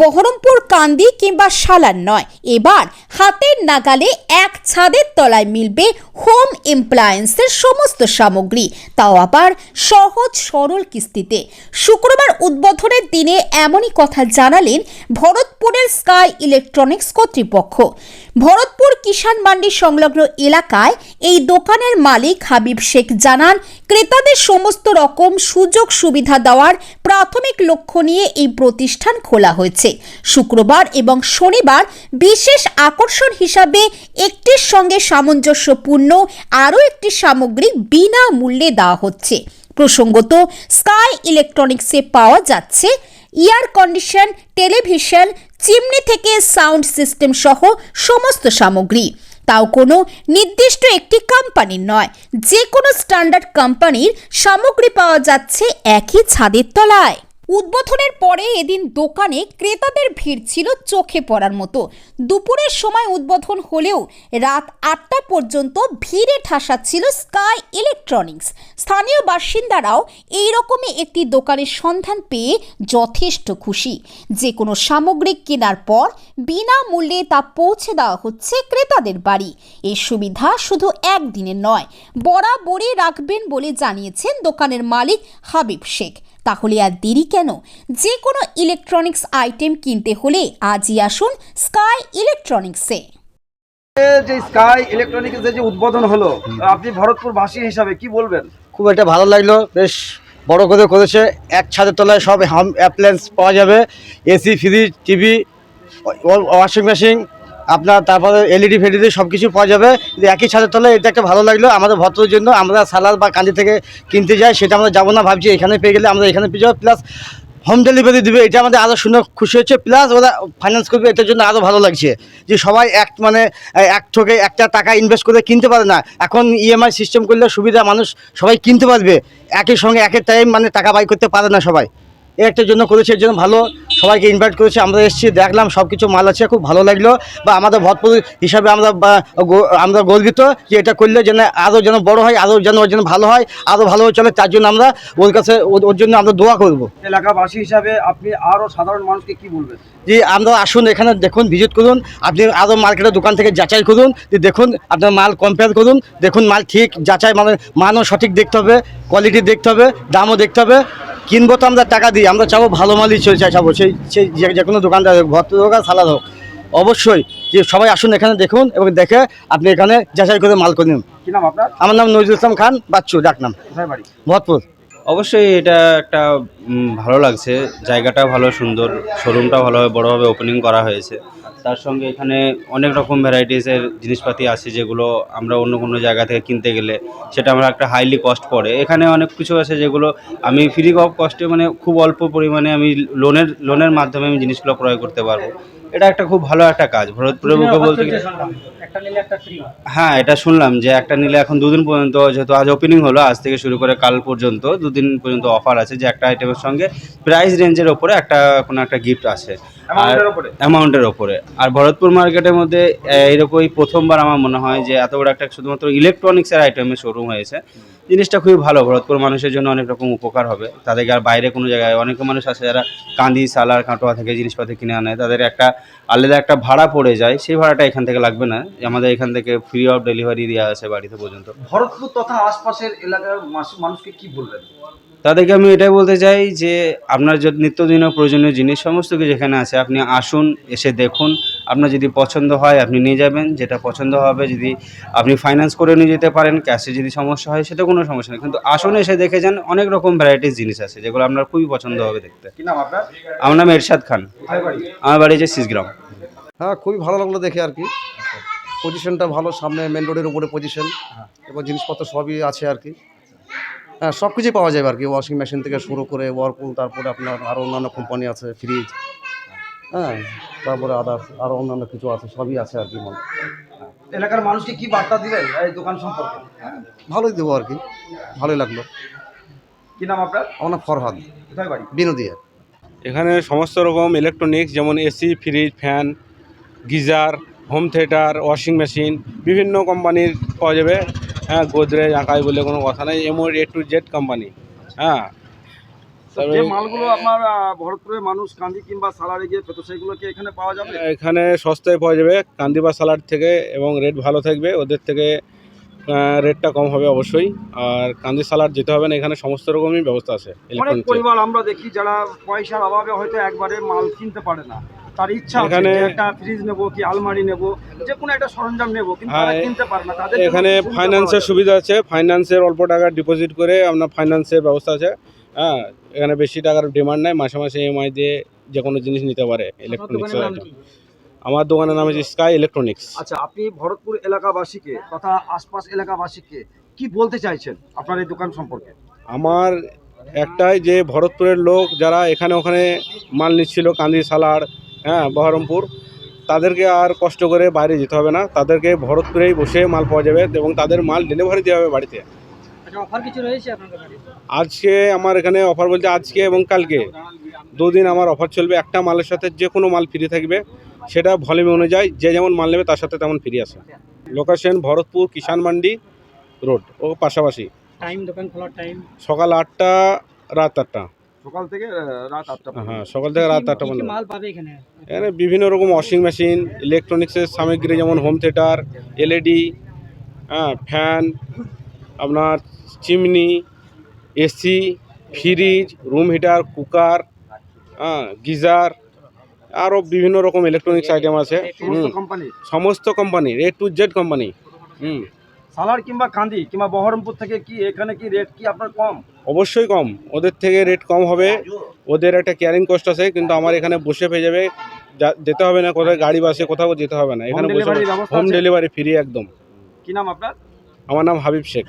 বহরমপুর কান্দি কিংবা সালার নয়। এবার হাতের নাগালে এক ছাদের তলায় মিলবে হোম এমপ্লায়েন্সের সমস্ত সামগ্রী। তাও আবার সহজ সরল কিস্তিতে। শুক্রবার উদ্বোধনের দিনে এমনই কথা জানালেন ভরতপুরের স্কাই ইলেকট্রনিক্স কর্তৃপক্ষ। ভরতপুর কিষাণ মান্ডি সংলগ্ন এলাকায় এই দোকানের মালিক হাবিব শেখ জানান, ক্রেতাদের সমস্ত রকম সুযোগ সুবিধা দেওয়ার প্রাথমিক লক্ষ্য নিয়ে এই প্রতিষ্ঠান খোলা হয়েছে। শুক্রবার এবং শনিবার বিশেষ আকর্ষণ হিসাবে একটির সঙ্গে সামঞ্জস্যপূর্ণ আরও একটি সামগ্রী বিনামূল্যে দেওয়া হচ্ছে। প্রসঙ্গত, স্কাই ইলেকট্রনিক্সে পাওয়া যাচ্ছে এয়ার কন্ডিশন, টেলিভিশন, চিমনি থেকে সাউন্ড সিস্টেম সহ সমস্ত সামগ্রী। তাও কোনো নির্দিষ্ট একটি কোম্পানির নয়, যে কোনো স্ট্যান্ডার্ড কোম্পানির সামগ্রী পাওয়া যাচ্ছে একই ছাদের তলায়। উদ্বোধনের পরে এদিন দোকানে ক্রেতাদের ভিড় ছিল চোখে পড়ার মতো। দুপুরের সময় উদ্বোধন হলেও রাত আটটা পর্যন্ত ভিড়ে ঠাসা ছিল স্কাই ইলেকট্রনিক্স। স্থানীয় বাসিন্দারাও এই রকমই একটি দোকানের সন্ধান পেয়ে যথেষ্ট খুশি। যে কোনো সামগ্রী কেনার পর বিনামূল্যে তা পৌঁছে দেওয়া হচ্ছে ক্রেতাদের বাড়ি। এই সুবিধা শুধু একদিনের নয়, বরাবরই রাখবেন বলে জানিয়েছেন দোকানের মালিক হাবিব শেখ। তাহলে আর দেরি কেন? যে কোনো ইলেকট্রনিক্স আইটেম কিনতে হলে আজই আসুন স্কাই ইলেকট্রনিক্সে যে স্কাই ইলেকট্রনিক্স যে উদ্বোধন হলো আপনি ভরতপুর বাসী হিসাবে কি বলবেন? খুব একটা ভালো লাগল বেশ বড় করে করেছে। এক ছাদের তলায় সব হাম অ্যাপ্লায়েন্স পাওয়া যাবে AC fridge TV washing machine আপনার তারপরে এলইডি ফেলিডি সব কিছু পাওয়া যাবে। একই ছাদের তলায় এটা একটা ভালো লাগল। আমাদের ভদ্রের জন্য আমরা সালাদ বা কান্দি থেকে কিনতে যাই, সেটা আমরা যাব না ভাবছি। এখানে পেয়ে গেলে আমরা এখানে পেয়ে যাব। প্লাস হোম ডেলিভারি দিবে। এটা আমাদের আরও শুনে খুশি হচ্ছে। প্লাস ওরা ফাইন্যান্স করবে। এটার জন্য আরও ভালো লাগছে যে সবাই এক মানে এক ঠোকে একটা টাকা ইনভেস্ট করে কিনতে পারে না। এখন ইএমআই সিস্টেম করলে সুবিধা মানুষ সবাই কিনতে পারবে। একই সঙ্গে একের টাইম মানে টাকা বাই করতে পারে না সবাই। এই একটার জন্য করেছে এর জন্য ভালো সবাইকে ইনভাইট করেছে আমরা এসেছি দেখলাম সব কিছু মাল আছে খুব ভালো লাগল। বা আমাদের ভরপুর হিসাবে আমরা আমরা গর্বিত যে এটা করলে যেন আরও যেন বড় হয় আরও যেন ওর জন্য ভালো হয় আরও ভালোভাবে চলে তার জন্য আমরা ওর কাছে ওর- ওর জন্য আমরা দোয়া করব। এলাকাবাসী হিসাবে আপনি আরও সাধারণ মানুষকে কি বলবেন? যে আমরা আসুন এখানে দেখুন ভিজিট করুন আপনি আরও মার্কেটের দোকান থেকে যাচাই করুন যে দেখুন আপনার মাল কম্পেয়ার করুন দেখুন মাল ঠিক যাচাই মানে মানও সঠিক দেখতে হবে কোয়ালিটি দেখতে হবে দামও দেখতে হবে। কিনবো তো আমরা টাকা দিই আমরা চাবো ভালো মালই চলে চাইব সেই সেই যে- যে কোনো দোকানদার হোক ভর্ত হোক আর সালাদ হোক অবশ্যই যে সবাই আসুন এখানে দেখুন এবং দেখে আপনি এখানে যাচাই করে মাল করে নিন কি নাম আপনার? আমার নাম নজরুল ইসলাম খান বাচ্চু ডাকনাম বাড়ি? অবশ্যই এটা একটা ভালো লাগছে। জায়গাটা ভালো সুন্দর শোরুমটা ভালোভাবে বড়োভাবে ওপেনিং করা হয়েছে। তার সঙ্গে এখানে অনেক রকম ভ্যারাইটিসের জিনিসপাতি আছে যেগুলো আমরা অন্য কোনো জায়গা থেকে কিনতে গেলে সেটা আমরা একটা হাইলি কস্ট পড়ে। এখানে অনেক কিছু আছে যেগুলো আমি ফ্রি অফ কস্টে মানে খুব অল্প পরিমাণে আমি লোনের লোনের মাধ্যমে আমি জিনিসগুলো ক্রয় করতে পারব। এটা একটা খুব ভালো একটা কাজ। ভরতপুরের মুখে বলতে গেলে হ্যাঁ। এটা শুনলাম যে একটা নিলে এখন দুদিন পর্যন্ত যেহেতু আজ ওপেনিং হলো আজ থেকে শুরু করে কাল পর্যন্ত দুদিন পর্যন্ত অফার আছে যে একটা আইটেমের সঙ্গে প্রাইস রেঞ্জের ওপরে একটা কোনো একটা গিফট আছে। আর অ্যামাউন্টের ওপরে। আর ভরতপুর মার্কেটের মধ্যে এরকমই প্রথমবার আমার মনে হয় যে এত বড় একটা শুধুমাত্র ইলেকট্রনিক্সের আইটেমের শোরুম হয়েছে। জিনিসটা খুবই ভালো। ভরতপুর মানুষের জন্য অনেক রকম উপকার হবে। তাদেরকে আর বাইরে কোনো জায়গায়, অনেক মানুষ আছে যারা কান্দি, সালার, কাটোয়া থেকে জিনিসপত্র কিনে আনে। তাদের একটা আলাদা একটা ভাড়া পড়ে যায়। সেই ভাড়াটা এখান থেকে লাগবে না। আমাদের এখান থেকে ফ্রি অফ ডেলিভারি দেওয়া আছে বাড়িতে পর্যন্ত। ভরতপুর তথা আশপাশের এলাকার মানুষকে কি বলবেন? তাদেরকে আমি এটাই বলতে চাই যে আপনার যে নিত্যদিনের প্রয়োজনীয় জিনিস সমস্ত কিছু এখানে আছে আপনি আসুন এসে দেখুন। আপনার যদি পছন্দ হয় আপনি নিয়ে যাবেন। যেটা পছন্দ হবে যদি আপনি ফাইন্যান্স করে নিয়ে যেতে পারেন ক্যাশে যদি সমস্যা হয় সেটা কোনো সমস্যা নেই। কিন্তু আসুন এসে দেখে যান অনেক রকম ভ্যারাইটিস জিনিস আছে যেগুলো আপনার খুবই পছন্দ হবে দেখতে। কি নাম আপনার? আমার নাম এরশাদ খান। আমার বাড়ি হচ্ছে সিসগ্রাম। হ্যাঁ খুবই ভালো লাগল দেখে আর কি। পজিশনটা ভালো সামনে মেন রোডের উপরে পজিশন এবং জিনিসপত্র সবই আছে আর কি। হ্যাঁ সব কিছুই পাওয়া যাবে আর কি। ওয়াশিং মেশিন থেকে শুরু করে ওয়ারপুল তারপরে আপনার আরও অন্যান্য কোম্পানি আছে ফ্রিজ হ্যাঁ তারপরে আদার্স আরও অন্যান্য কিছু আছে সবই আছে আর কি মানে এলাকার মানুষকে কি বার্তা দিবেন এই দোকান সম্পর্কে? ভালোই দেবো আর কি ভালোই লাগল। কি নাম আপনার? আমার নাম ফরহাদ। কোথায় বাড়ি? বিনোদিয়া। এখানে সমস্ত রকম ইলেকট্রনিক্স যেমন AC fridge fan geyser home theatre washing machine বিভিন্ন কোম্পানির পাওয়া যাবে। হ্যাঁ গোদরেজ আঁকাই বলে কোনো কথা নেই এমন এ টু জেড কোম্পানি হ্যাঁ। যে মালগুলো আপনার ভরতপুরের মানুষ কান্দি কিংবা সালারে গিয়ে পেতো সেগুলো কি এখানে পাওয়া যাবে? এখানে সস্তায় পাওয়া যাবে কান্দিবা সালাড থেকে এবং রেট ভালো থাকবে ওদের থেকে রেটটা কম হবে অবশ্যই। আর কান্দি সালাড যেতে হবে না এখানে সমস্ত রকমই ব্যবস্থা আছে অনেক পরিবার আমরা দেখি যারা পয়সার অভাবে হয়তো একবারে মাল কিনতে পারে না। তার ইচ্ছা এখানে- একটা ফ্রিজ নেব কি আলমারি নেব যে কোনো একটা সরঞ্জাম নেব কিন্তু তারা হ্যাঁ, কিনতে পারে না তাদের এখানে ফাইন্যান্সের সুবিধা আছে ফাইন্যান্সের অল্প টাকা ডিপোজিট করে আপনার ফাইন্যান্সের ব্যবস্থা আছে। হ্যাঁ এখানে বেশি টাকার ডিমান্ড নাই মাসে মাসে ইএমআই দিয়ে যে কোনো জিনিস নিতে পারে ইলেকট্রনিক্স আমার দোকানের নাম হচ্ছে স্কাই ইলেকট্রনিক্স আচ্ছা আপনি ভরতপুর এলাকাবাসীকে তথা আশপাশ এলাকাবাসীকে কি বলতে চাইছেন আপনার এই দোকান সম্পর্কে? আমার একটাই যে ভরতপুরের লোক যারা এখানে ওখানে মাল নিচ্ছিল কান্দি সালার হ্যাঁ বহরমপুর। তাদেরকে আর কষ্ট করে বাইরে যেতে হবে না। তাদেরকে ভরতপুরেই বসে মাল পাওয়া যাবে এবং তাদের মাল ডেলিভারি দেওয়া হবে বাড়িতে। অফার কিছু রয়েছে আপনার দোকানে আজকে আমার এখানে অফার বলতে আজকে এবং কালকে। দুদিন আমার অফার চলবে। একটা মালের সাথে যে কোনো মাল ফ্রি থাকবে। সেটা ভলিউম অনুযায়ী যে যেমন মাল নেবে তার সাথে তেমন ফ্রি আসে লোকেশন ভরতপুর কিষান মান্ডি রোড ও পাশাপাশি। টাইম দোকান খোলার টাইম সকাল আটটা রাত আটটা। সকাল থেকে রাত আটটা হ্যাঁ সকাল থেকে রাত আটটা পর্যন্ত। মাল পাবে এখানে? এখানে বিভিন্ন রকম ওয়াশিং মেশিন ইলেকট্রনিক্সের সামগ্রী যেমন হোম থিয়েটার এলইডি হ্যাঁ ফ্যান আপনার chimney AC fridge room heater cooker হ্যাঁ গিজার আরও বিভিন্ন রকম ইলেকট্রনিক্স আইটেম আছে। সমস্ত company A to Z company হুম। সালার কিংবা কান্দি কিংবা বহরমপুর থেকে কি এখানে কি রেট কি আপনার কম? অবশ্যই কম। ওদের থেকে রেট কম হবে। ওদের একটা ক্যারিং কস্ট আছে কিন্তু আমার এখানে বসে পেয়ে যাবে। যেতে হবে না কোথায় গাড়ি বাসে কোথাও যেতে হবে না। এখানে বসে হোম ডেলিভারি ফ্রি একদম। কি নাম আপনার? আমার নাম হাবিব শেখ।